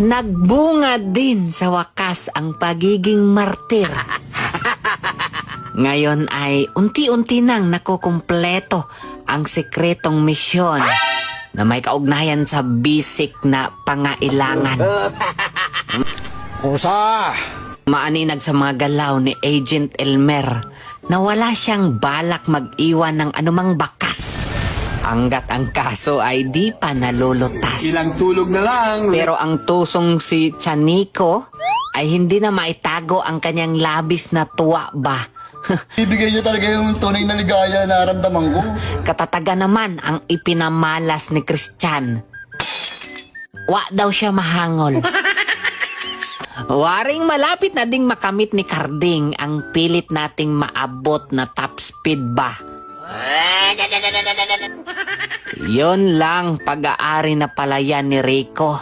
Nagbunga din sa wakas ang pagiging martir. Ngayon ay unti-unti nang nakukumpleto ang sekretong misyon na may kaugnayan sa basic na pangailangan. Kusa! Maaninag sa mga galaw ni Agent Elmer na wala siyang balak mag-iwan ng anumang bakas hanggat ang kaso ay di pa nalulutas. Ilang tulog na lang. Pero ang tusong si Chaniko ay hindi na maitago ang kanyang labis na tuwa ba. Ibigay niyo talaga yung tunay na ligaya na naramdaman ko. Katataga naman ang ipinamalas ni Christian. Wa daw siya mahangol. Waring malapit na ding makamit ni Carding ang pilit nating maabot na top speed ba. Yon lang pag-aari na palayan ni Rico.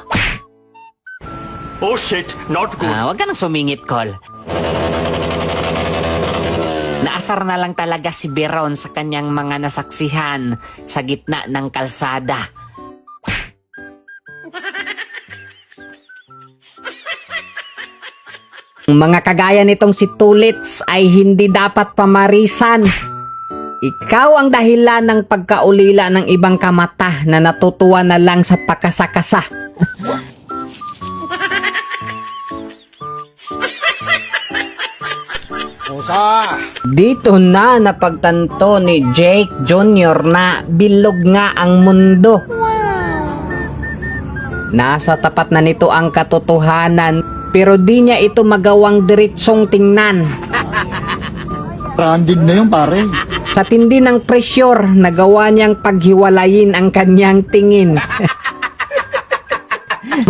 Oh shit, not good. Ah, wag ka nang sumingit, Col. Naasar na lang talaga si Beron sa kanyang mga nasaksihan sa gitna ng kalsada. Mga kagaya nitong si Tulits ay hindi dapat pamarisan. Ikaw ang dahilan ng pagkaulila ng ibang kamata na natutuwa na lang sa pakasakasa. Kusa! Dito na napagtanto ni Jake Jr. na bilog nga ang mundo. Nasa tapat na nito ang katotohanan pero di niya ito magawang diretsong tingnan. Branded na yun pare. Sa tindi ng presyur, nagawa niyang paghiwalayin ang kanyang tingin.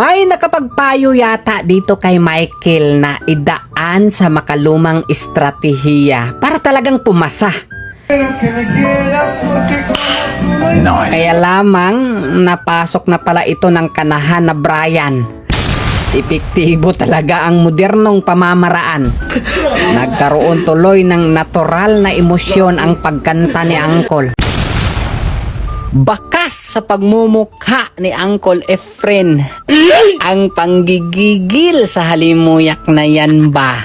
May nakapagpayo yata dito kay Michael na idaan sa makalumang estratehiya para talagang pumasa. Kaya lamang napasok na pala ito ng kanahan na Brian. Epektibo talaga ang modernong pamamaraan. Nagkaroon tuloy ng natural na emosyon ang pagkanta ni Angkol. Bakas sa pagmumukha ni Uncle Efren ang panggigigil sa halimuyak na yan ba?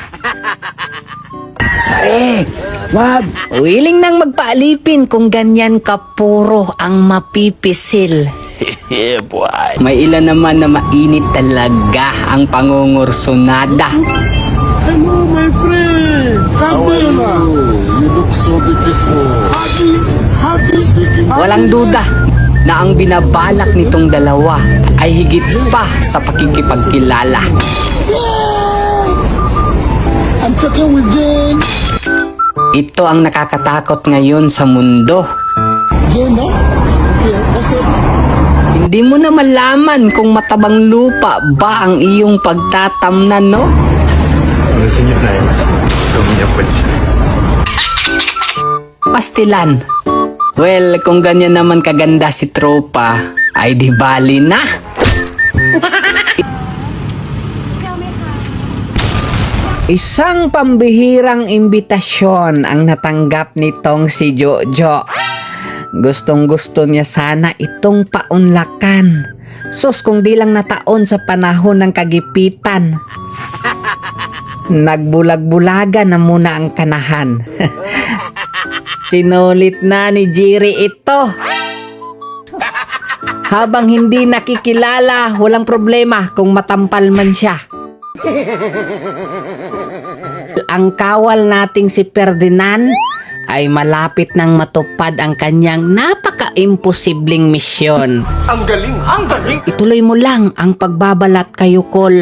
Pare, wag. Willing nang magpaalipin kung ganyan kapuro ang mapipisil. Yeah, boy. May ilan naman na mainit talaga ang pangungursonada. Hello my friend! Candela! You look so beautiful. Happy, happy speaking. Walang duda na ang binabalak nitong dalawa ay higit pa sa pakikipagkilala. I'm talking with Jane. Ito ang nakakatakot ngayon sa mundo. Jane, no? Hindi mo na malaman kung matabang lupa ba ang iyong pagtatamnan, no? Kasi. Pastilan. Well, kung ganyan naman kaganda si tropa, ay di bali na. Isang pambihirang imbitasyon ang natanggap nitong si Jojo Gustong gusto niya sana itong paunlakan. Sus kung di lang nataon sa panahon ng kagipitan. Nagbulag-bulaga na muna ang kanahan. Sinulit na ni Jiri ito. Habang hindi nakikilala, walang problema kung matampal man siya. Ang kawal nating si Ferdinand ay malapit nang matupad ang kanyang napaka-imposibleng misyon. Ang galing! Ang galing! Ituloy mo lang ang pagbabalat kayo, Kol.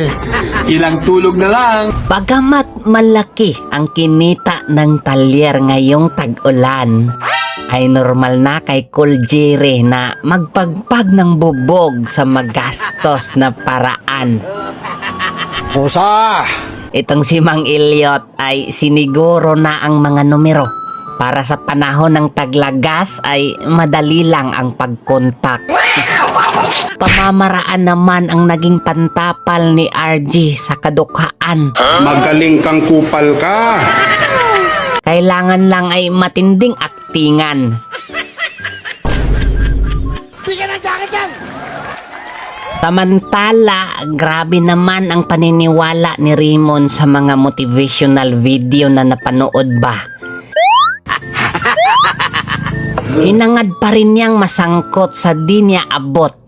Ilang tulog na lang. Bagamat malaki ang kinita ng talyer ngayong tag-ulan, ay normal na kay Cool Jerry na magpagpag ng bubog sa magastos na paraan. Kusa! Itong si Mang Ilyot ay siniguro na ang mga numero para sa panahon ng taglagas ay madali lang ang pagkontak. Pamamaraan naman ang naging pantapal ni RG sa kadukhaan. Magaling kang kupal ka. Kailangan lang ay matinding aktingan. Samantala, grabe naman ang paniniwala ni Raymond sa mga motivational video na napanood ba. Hinangad pa rin niyang masangkot sa di niya abot.